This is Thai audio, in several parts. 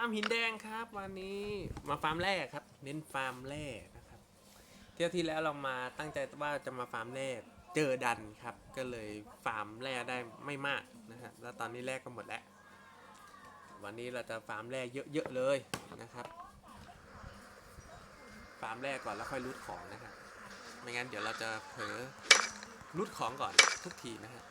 าร์มหินแดงครับ วันนี้มาฟาร์มแร่ครับ เน้นฟาร์มแร่นะครับ เที่ยวที่แล้วเรามาตั้งใจว่าจะมาฟาร์มแร่เจอดันครับ ก็เลยฟาร์มแร่ได้ไม่มากนะฮะแล้วตอนนี้แร่ก็หมดแล้ว วันนี้เราจะฟาร์มแร่เยอะๆเลยนะครับ ฟาร์มแร่ก่อนแล้วค่อยรูดของนะฮะไม่งั้นเดี๋ยวเราจะเผลอรูดของก่อนทุกทีนะฮะ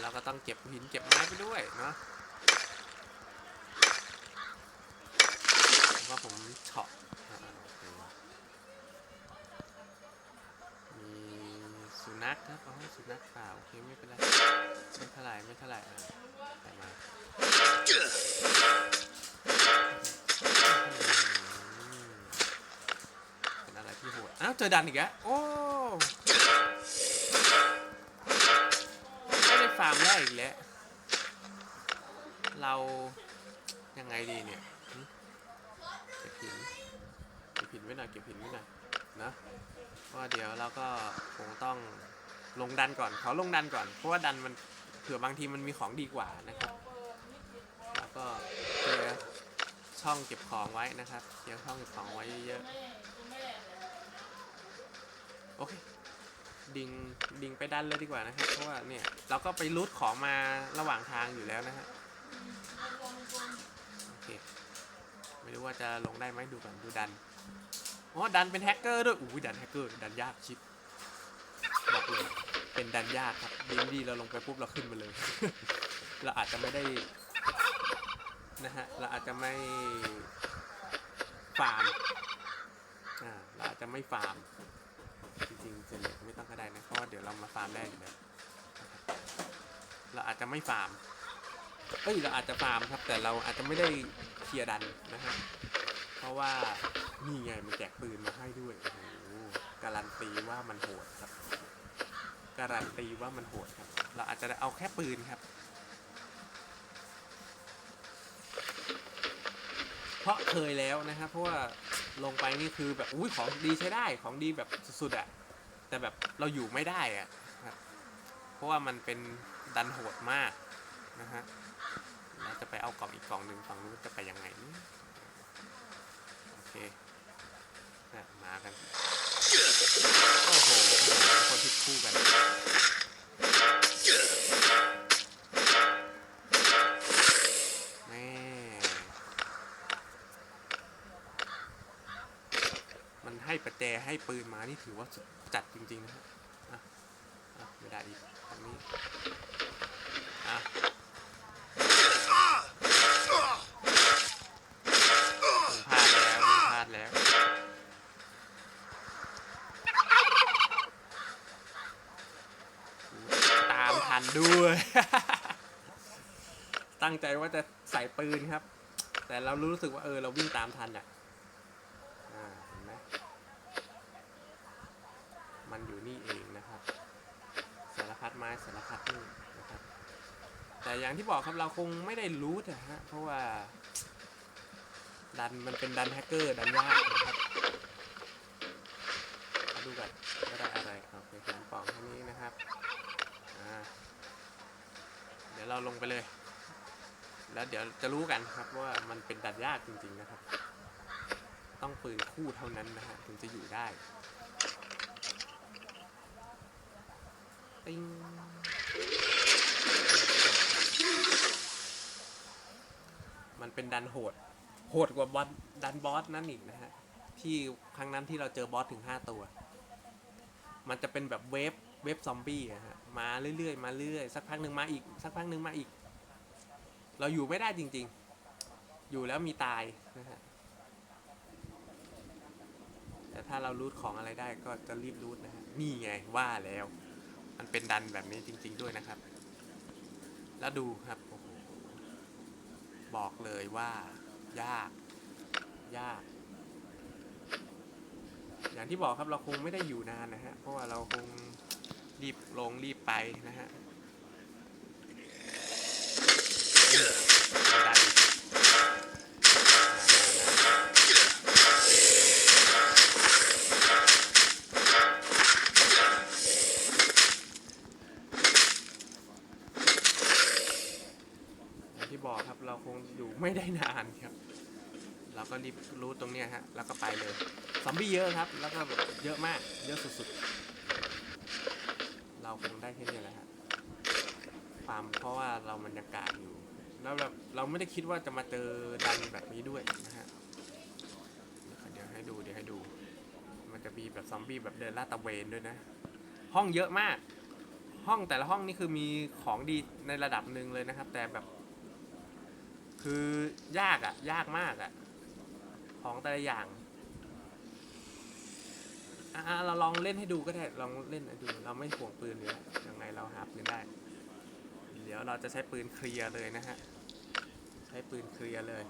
เราก็ ต้องเก็บหินเก็บไม้ไปด้วยเนาะว่าผมเฉาะมีสุนัขครับเอาให้สุนัขเปล่าโอเคไม่เป็นไรไม่เท่าไหร่ไม่เท่าไหร่อะใส่มาเป็นอะไรที่โหดอ้าวเจอดันอีกแล้วโอ้ามแรกอีกแล้ว เรายังไงดีเนี่ยเก็บหินเก็บหินไว้หน่อยเก็บหินไว้หน่อยนะเพราะว่าเดี๋ยวเราก็คงต้องลงดันก่อนเขาลงดันก่อน เพราะว่าดันมันเผื่อบางทีมันมีของดีกว่านะครับแล้วก็เคลียช่องเก็บของไว้นะครับเคลียช่องเก็บของไว้เยอะๆโอเค ดิงดิงไปดันเลยดีกว่านะครับ เพราะว่าเนี่ยเราก็ไปรูทของมาระหว่างทางอยู่แล้วนะฮะโอเคไม่รู้ว่าจะลงได้ไหมดูก่อนดูดันอ๋อดันเป็นแฮกเกอร์ด้วยอู้ยดันแฮกเกอร์ดันยากชิบบอกเลยเป็นดันยากครับดีดีเราลงไปปุ๊บเราขึ้นมาเลย เราอาจจะไม่ได้นะฮะเราอาจจะไม่ฟาร์มอ่าเราอาจจะไม่ฟาร์ม จริงๆเจเน็ตไม่ต้องก็ได้นะเพราะว่าเดี๋ยวเรามาฟาร์มได้อยู่แล้วเราอาจจะไม่ฟาร์มเอ้ยเราอาจจะฟาร์มครับ แต่เราอาจจะไม่ได้เคลียร์ดันนะฮะเพราะว่านี่ไงมันแจกปืนมาให้ด้วยโอ้โหการันตีว่ามันโหดครับ การันตีว่ามันโหดครับ เราอาจจะเอาแค่ปืนครับ เพราะเคยแล้วนะครับเพราะว่าลงไปนี่คือแบบอุ้ยของดีใช้ได้ของดีแบบสุดๆอะ แต่แบบเราอยู่ไม่ได้อะเพราะว่ามันเป็นดันโหดมากนะฮะเราจะไปเอากล่องอีกกล่องหนึ่งฝั่งนู้นจะไปยังไงนี่โอเคนะมากัน โอ้โหคนทิ่คู่กัน ให้ปืนมานี่ถือว่าจัดจริงๆนะฮะอะอะไม่ได้อีกตรงนี้อะพลาดแล้วพลาดแล้วตามทันด้วย ตั้งใจว่าจะใส่ปืนครับ แต่เรารู้สึกว่าเออเราวิ่งตามทันอะ อ่าเห็นไหมมันอยู่นี่เองนะครับ สารพัดไม้สารพัดนี่นะครับ แต่อย่างที่ บอกครับเราคงไม่ได้รู้นะฮะเพราะว่า ดันมันเป็นดันแฮกเกอร์ดันยากนะครับมาดูกันว่ได้อะไรโอเคเห็นปล่องแค่นี้นะครับเดี๋ยวเราลงไปเลย แล้วเดี๋ยวจะรู้กันครับว่ามันเป็นดันยากจริงๆนะครับ ต้องปืนคู่เท่านั้นนะฮะถึงจะอยู่ได้ ติ้ง มันเป็นดันโหด โหดกว่าบอสดันบอสนั่นอีกนะฮะ ที่ครั้งนั้นที่เราเจอบอสถึง 5 ตัว มันจะเป็นแบบเวฟเวฟซอมบี้อะฮะ มาเรื่อยๆ มาเรื่อยสักพักหนึ่งมาอีก สักพักหนึ่งมาอีก เราอยู่ไม่ได้จริง ๆ อยู่แล้วมีตายนะฮะ แต่ถ้าเรารูทของอะไรได้ก็จะรีบรูทนะฮะ นี่ไงว่าแล้ว มันเป็นดันแบบนี้จริง ๆ ด้วยนะครับ แล้วดูครับ บอกเลยว่า ยาก ยาก อย่างที่บอกครับเราคงไม่ได้อยู่นานนะฮะ เพราะว่าเราคงรีบลงรีบไปนะฮะ ไม่ได้นานครับ เราก็รีบรู้ตรงเนี้ยฮะแล้วก็ไปเลยซอมบี้เยอะครับ แล้วก็แบบเยอะมาก เยอะสุดๆ เราคงได้แค่นี้แหละฮะความเพราะว่าเราบรรยากาศอยู่ แล้วแบบเราไม่ได้คิดว่าจะมาเจอดันแบบนี้ด้วยนะฮะเดี๋ยวให้ดูเดี๋ยวให้ดู มันจะมีแบบซอมบี้แบบเดินลาดตระเวนด้วยนะ ห้องเยอะมาก ห้องแต่ละห้องนี่คือมีของดีในระดับหนึ่งเลยนะครับ แต่แบบ คือยากอะยากมากอะของแต่ละอย่างอะเราลองเล่นให้ดูก็ได้ลองเล่นให้ดู เราไม่ห่วงปืนเลยยังไงเราหาปืนได้ เดี๋ยวเราจะใช้ปืนเคลียร์เลยนะฮะ ใช้ปืนเคลียร์เลย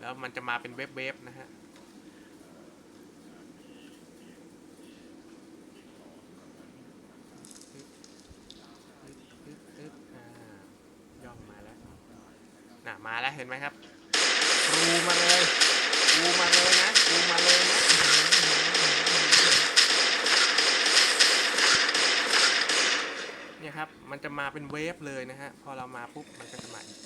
แล้วมันจะมาเป็นเว็บๆนะฮะ อึ๊บอึ๊บอึ๊บอ่าย่องมาแล้ว น่ะ มาแล้วเห็นไหมครับรูมาเลยรูมาเลยนะรูมาเลยนะเนี่ยครับมันจะมาเป็นเวฟเลยนะฮะพอเรามาปุ๊บมันก็จะมาอีก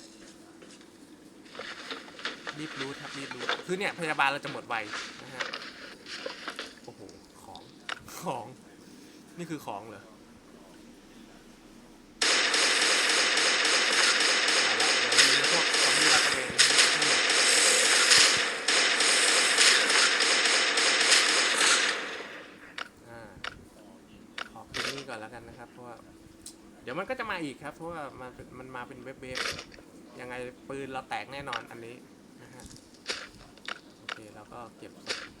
รีบรู้ครับรีบรู้คือเนี่ยพยาบาลเราจะหมดไวนะฮะโอ้โหของของนี่คือของเหรอ เดี๋ยวมันก็จะมาอีกครับ เพราะว่ามันมันมาเป็นเว็บเว็บยังไงปืนเราแตกแน่นอนอันนี้นะฮะโอเคเราก็เก็บ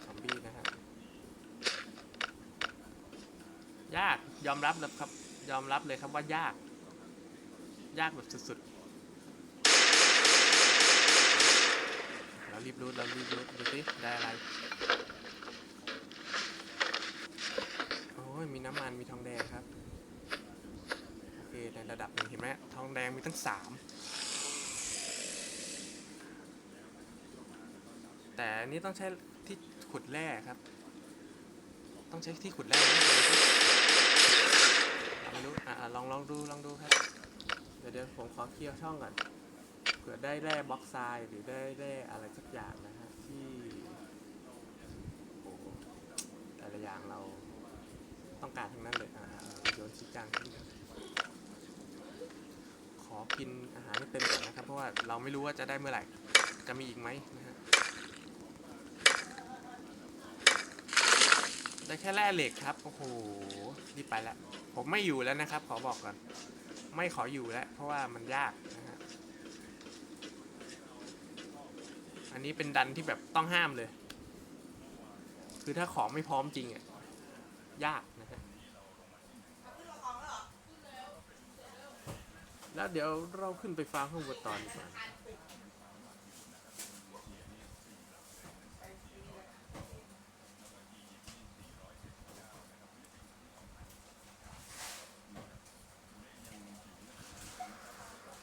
ซอมบี้นะฮะยากยอมรับเลยครับ ยอมรับเลยครับว่ายาก ยากแบบสุดๆเรารีบรูดเรารีบรูดดูสิได้อะไรโอ้ยมีน้ำมันมีทองแดงครับ ระดับหนึ่งเห็นไหมทองแดงมีตั้งสามแต่อันนี้ต้องใช้ที่ขุดแร่ครับ ต้องใช้ที่ขุดแร่นะไม่รู้อะลองลองดูลองดูครับ เดี๋ยวเดี๋ยวผมขอเคลียร์ช่องก่อนเผื่อได้แร่บล็อกไซด์หรือได้แร่อะไรสักอย่างนะฮะที่โอ้แต่ละอย่างเราต้องการทั้งนั้นเลยอ่าโยนชิจังขึ้น กินอาหารให้เต็มก่อนนะครับ เพราะว่าเราไม่รู้ว่าจะได้เมื่อไหร่จะมีอีกไหมนะฮะได้แค่แร่เหล็กครับโอ้โหรีบไปแล้วผมไม่อยู่แล้วนะครับ ขอบอกก่อน ไม่ขออยู่แล้ว เพราะว่ามันยากนะฮะอันนี้เป็นดันที่แบบต้องห้ามเลย คือถ้าของไม่พร้อมจริงอะยากนะฮะ แล้วเดี๋ยวเราขึ้นไปฟังข้างบนตอนดีกว่า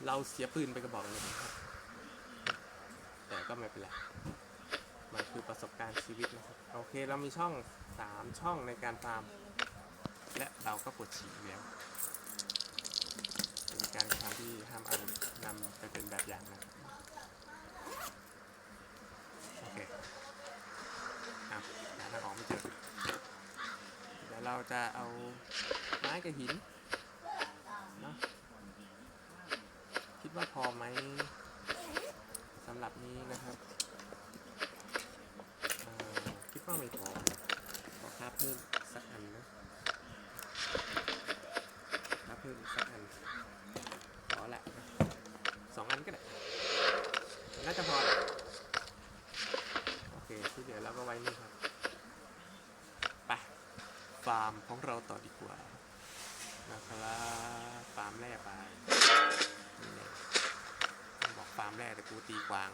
เราเสียปืนไปกระบอกหนึงนะครับ แต่ก็ไม่เป็นไร มันคือประสบการณ์ชีวิตนะครับ โอเค เรามีช่องสามช่องในการฟาร์ม และเราก็ปวดฉี่แล้ว การกระทำที่ห้ามเอานำไปเป็นแบบอย่างนะโอเคอะหาทางออกไม่เจอเดี๋ยวเราจะเอาไม้กับหินเนาะคิดว่าพอไหมสำหรับนี้นะครับคิดว่าไม่พอขอค่าเพิ่มสักอันนะค่าเพิ่มสักอัน แหละสองอันก็ได้น่าจะพอแหละโอเคที่เหลือเราก็ไว้นี่ครับไปฟาร์มของเราต่อดีกว่านะครับฟาร์มแร่ไปนี่แน่บอกฟาร์มแร่แต่กูตีกวาง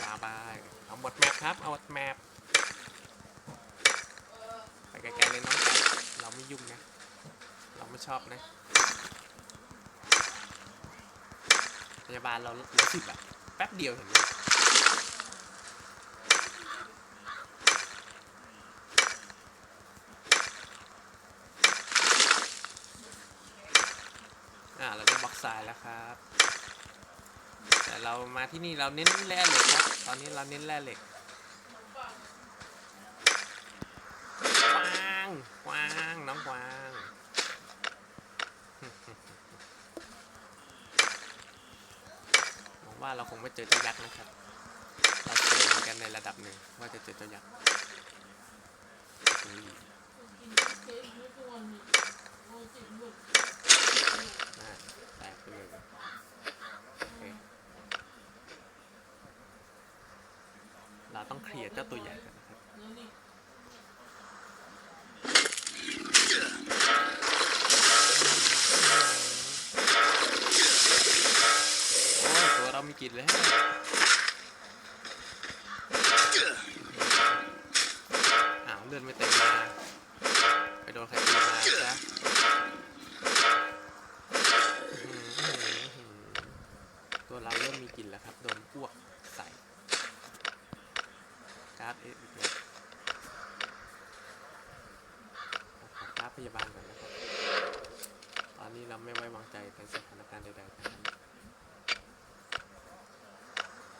ฟาร์มไปเอาหมดแมปครับ เอาหมดแมปไปไกลๆเลยน้องจ๋าเราไม่ยุ่งนะ ไม่ชอบนะ พยาบาลเราเหลือสิบอะแป๊บเดียวเห็นไหมอ่าเราจะบล็อกทรายแล้วครับ แต่เรามาที่นี่เราเน้นแร่เหล็กครับ ตอนนี้เราเน้นแร่เหล็กวางวางน้องกวาง หวังว่า เราคงไม่เจอเจ้ายักษ์นะครับ เราเจอเหมือนกันในระดับหนึ่งว่าจะเจอเจ้ายักษ์แตกไปเลยเราต้องเคลียร์เจ้าตัวใหญ่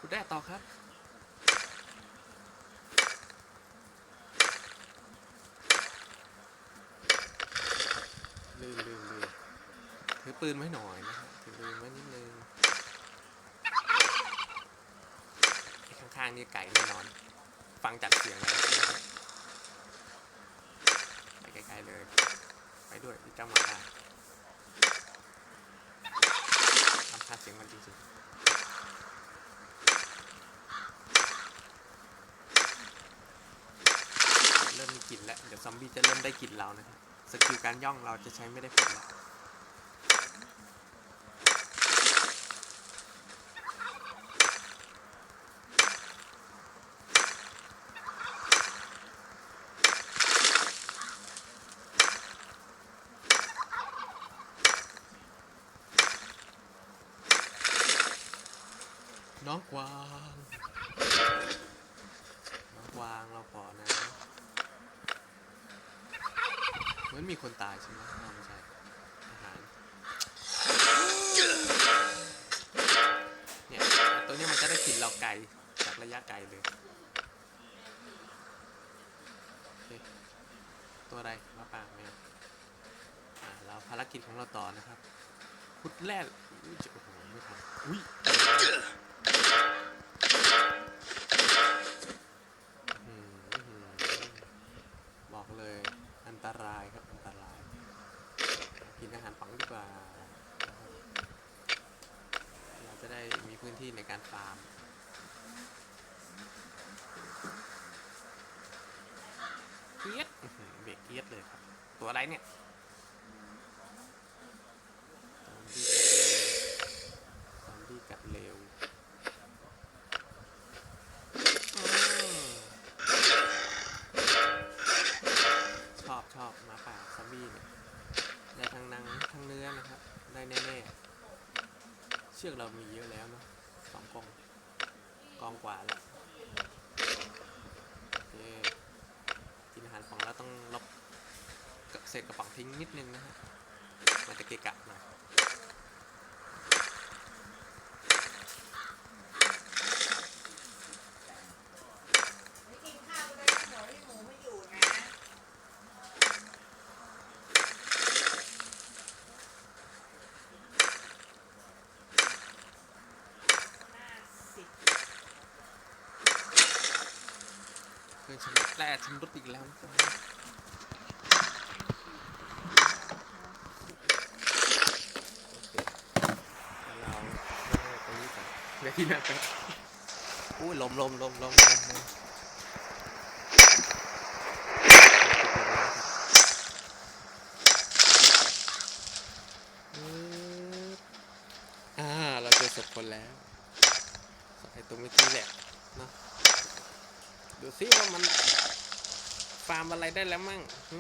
คุณได้ต่อครับ ลืมลืมลืมถือปืนไว้หน่อยนะครับถือปืนไว้นิดนึงข้างๆนี่ไก่แน่นอน ฟังจากเสียงแล้วไปไกลๆเลย ไปด้วยเจ้ามาดาทำค่าเสียงมันจริงๆ เริ่มมีก ลิ่นแล้ว เดี๋ยวซอมบี้จะเริ่มได้กลิ่นเรานะครับสกิลการย่องเราจะใช้ไม่ได้ผลแล้วน้องกวาง น้องกวางเราขอนะ เห มือนมีคนตายใช่ไหมอ๋อไม่ใช่อาหารเนี่ยตัวเนี้ยมันจะได้กินเราไกลจากระยะไกลเลย ตัวอะไรมาปากแมวอ่าเราภารกิจของเราต่อนะครับพุดแร่อุ๊ยโอ้โหไม่ทันอุ้ย ตัวอะไรเนี่ยซอมบี้กัดเร็วซอมบี้กัดเร็วอืมชอบชอบหมาป่าซอมบี้เนี่ยได้ทั้งหนังทั้งเนื้อนะครับ ได้แน่ๆ เชือกเรามีเยอะแล้วเนาะสองกองกองกว่าแล้วโอเคกินอาหารของเราต้องลบ เศษกระป๋องทิ้งนิดนึงนะฮะ มันจะเกะกะหน่อยเคยฉันแร่ฉันรถอีกแล้วนะครับโอเคแล้วเราเอาตรงนี้ก่ อนเดี๋ยวที่นั่นไปอุ้ยลมลมลมลมลมลมอ่า เราเจอศพคนแล้วไอตรงเมื่อกี้แหละเนาะดูซิว่ามัน ฟาร์มอะไรได้แล้วมั่งหึ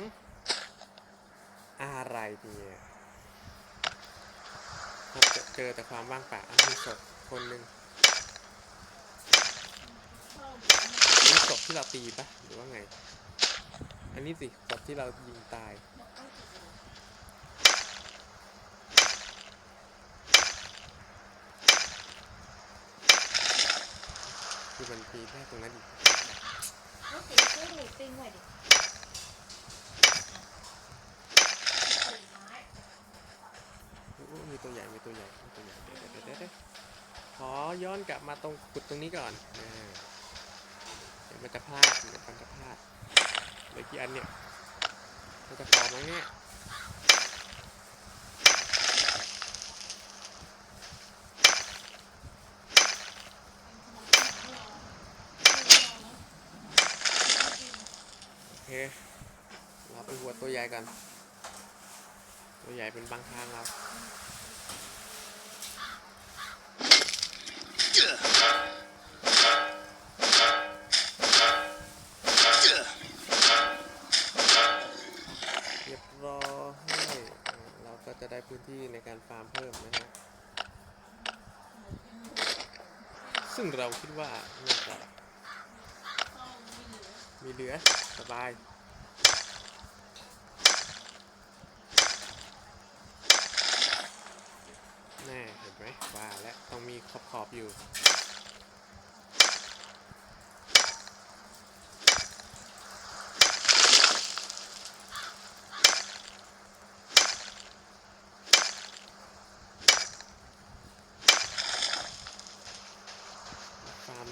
อะไรเนี่ยพบเจอเจอแต่ความว่างเปล่าอะมีศพคนหนึ่ง กรบที่เราตีปะหรือว่าไง อันนี้สิกรบที่เรายิงตายคือมันตีแค่ตรงนั้นอีกติดเครื่องดูดติงไว้ดิมีตัวใหญ่มีตัวใหญ่มีตัวใหญ่เดี๋เดี๋เดี๋ขอย้อนกลับมาตรงขุดตรงนี้ก่อนอ่า มันจะพลาดมันจะพลาดเหลยกี่อันเนี่ย มันจะพอไหมเนี่ยโอเคเราไปหัวตัวใหญ่กัน ตัวใหญ่เป็นบางทางเรา งเราคิดว่าน่าจะมีเหลือสบายแน่เห็นไหมว่าและต้องมีขอบขอบๆอยู่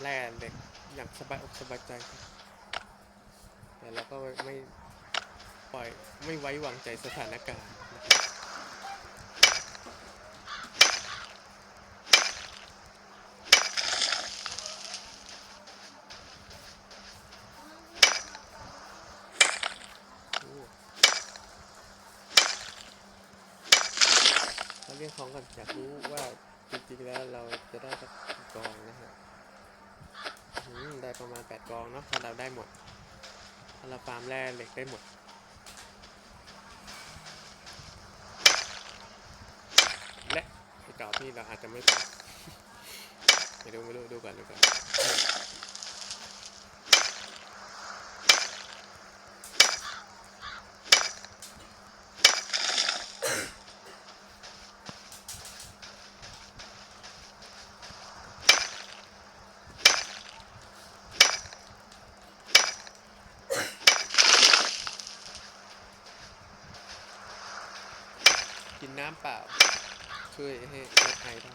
แร่เด็กอย่างสบายอกสบายใจแต่เราก็ไม่ปล่อยไม่ไว้วางใจสถานการณ์นะครับโอ้เราเรียกของก่อนอยากรู้ว่าจริงๆแล้วเราจะได้สักกี่กองนะฮะ ได้ประมาณ 8 กองเนาะถ้าเราได้หมดถ้าเราฟาร์มแร่เหล็กได้หมดและกระกอบนี่เราอาจจะไม่ฟาร์มไม่รู้ไม่รู้ดูก่อนดูก่อน น้ำเปล่า ช่วยให้ลดไอได้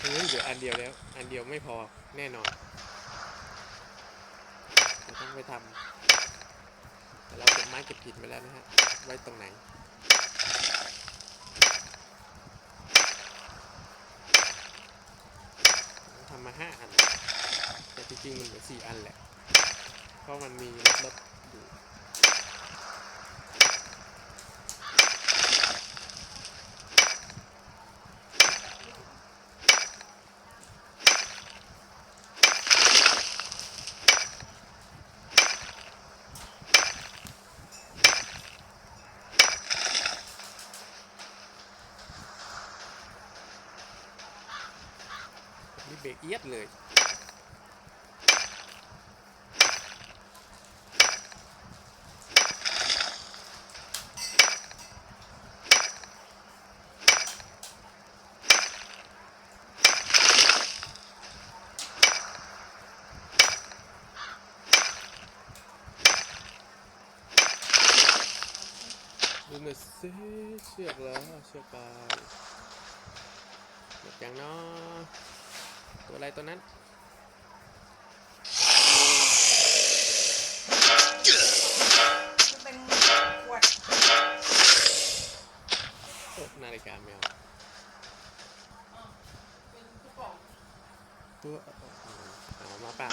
เฮ้ยเดี๋ยวอันเดียวแล้ว อันเดียวไม่พอแน่นอนต้องไปทำแต่เราเก็บไม้เก็บหินไว้แล้วนะฮะ ไว้ตรงไหน ทำมาห้าอัน แต่ จริงมันเหลือสี่อันแหละ เพราะมันมีรถรถอยู่นี่เบรกเอียดเลย ดูหน่อเชือกแล้วเชือกไปหมดยังเนาะตัวอะไรตัวนั้นเป็นขวดโอ้นาฬิกาแมวเป็นกระป๋องตัวเอามาป่า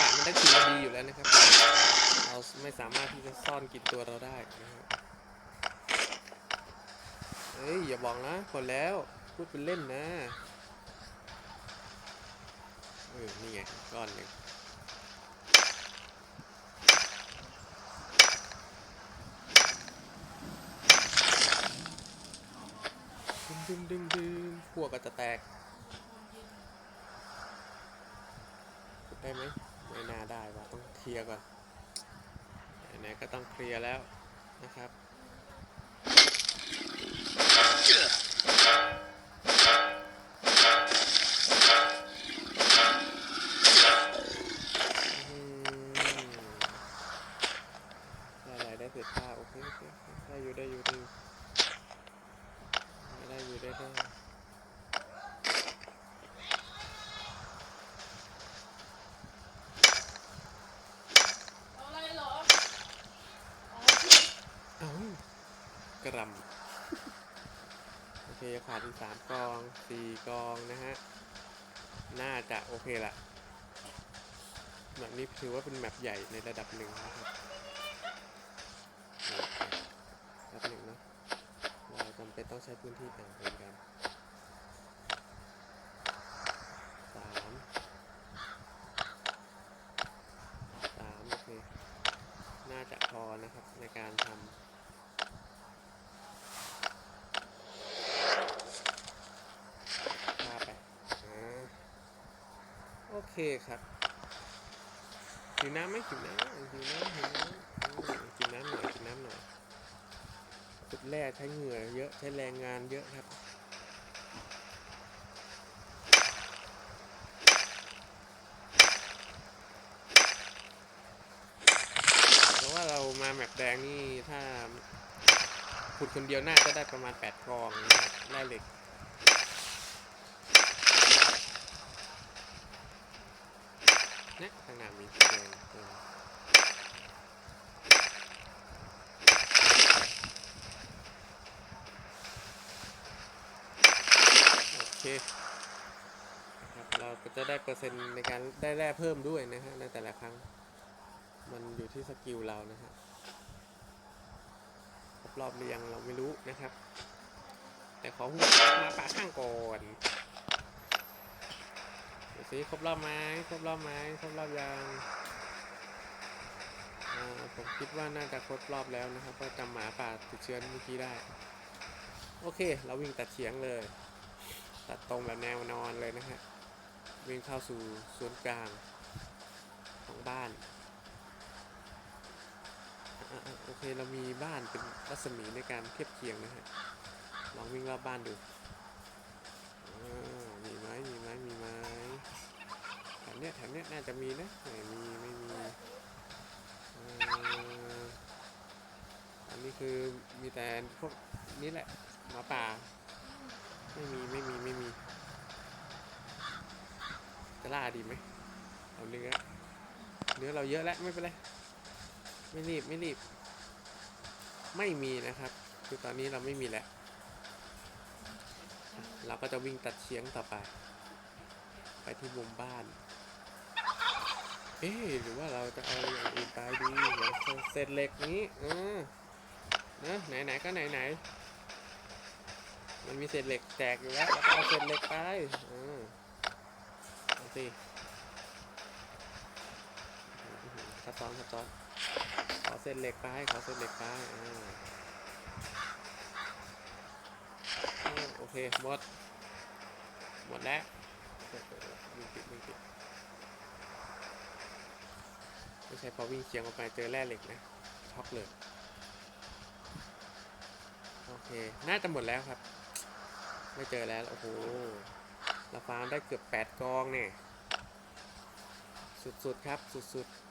ป่ามันได้ทีละดีอยู่แล้วนะครับ เราไม่สามารถที่จะซ่อนกินตัวเราได้นะฮะ เฮ้ยอย่าบอกนะหมดแล้วพูดเป็นเล่นนะเออนี่ไงก้อนหนึ่งดึงดึงดึงดึงพวกก็จะแตกได้ไหมไม่น่าได้ว่ะต้องเคลียร์ก่อนไหนๆก็ต้องเคลียร์แล้วนะครับำโอเคขาดอีกสามกองสี่กองนะฮะ น่าจะโอเคละแบบนี้ถือว่าเป็นแมปใหญ่ในระดับหนึ่งนะครับระดับหนึ่งเนาะเราจำเป็นต้องใช้พื้นที่ต่างกันกันสามสามโอเค น่าจะพอนะครับในการทำพาไปอ่าโอ เคครับหิวน้ำไหมหิวน้ำหิวน้ำหิวน้ำกินน้ำหน่อยกินน้ำหน่อยจุดแรกใช้เหงื่อเยอะใช้แรงงานเยอะครับ เพราะว่าเรามาแมปแดงนี่ถ้าขุดคนเดียวน่าจะได้ประมาณ 8 กองนะครับได้เหล็ก นะข้างหน้ามีแดงเออโอเคนะครับเราก็จะได้เปอร์เซ็นต์ในการได้แร่เพิ่มด้วยนะฮะในแต่ละครั้ง มันอยู่ที่สกิลเรานะฮะครบรอบหรือยังเราไม่รู้นะครับ แต่ขอหัวมาป่าข้างก่อน สิครบรอบไหมครบรอบไหมครบรอบยังผมคิดว่าน่าจะครบรอบแล้วนะครับก็จำหมาป่าติดเชื้อเมื่อกี้ได้ โอเค เราวิ่งตัดเฉียงเลย ตัดตรงแบบแนวนอนเลยนะฮะวิ่งเข้าสู่ศูนย์กลางของบ้านอโอเคเรามีบ้านเป็นรัศมีในการเทียบเคียงนะฮะลองวิ่งรอบบ้านดู นี้ยแถวเนี้ยน่าจะมีนะไม่มีไม่มีอันนี้คือมีแต่พวกนี้แหละหมาป่า ไม่มีไม่มีไม่มี จะล่าดีไหมเอาเนื้อเนื้อเราเยอะแล้วไม่เป็นไรไม่รีบไม่รีบ ไม่มีนะครับ คือตอนนี้เราไม่มีแล้ว เราก็จะวิ่งตัดเฉียงต่อไป ไปที่มุมบ้าน เอ๊หรือว่าเราจะเอาอย่างอื่นไปดีอย่างเศษเหล็กนี้เออนะไหนๆก็ไหนๆมันมีเศษเหล็กแตกอยู่แล้วเราเอาเศษเหล็กไปเออเอาสิซับซ้อนซับซ้อนขอเส้นเหล็กไปขอเส้นเหล็กไปอ่าโอเคหมดหมดแล้ววิ่งติดวิ่งติด ไม่ใช่พอวิ่งเคียงออกไปเจอแร่เหล็กนะช็อกเลยโอเค น่าจะหมดแล้วครับ ไม่เจอแล้ว โอ้โหเราฟาร์มได้เกือบ 8 กองเนี่ย สุดๆ ครับ สุดๆ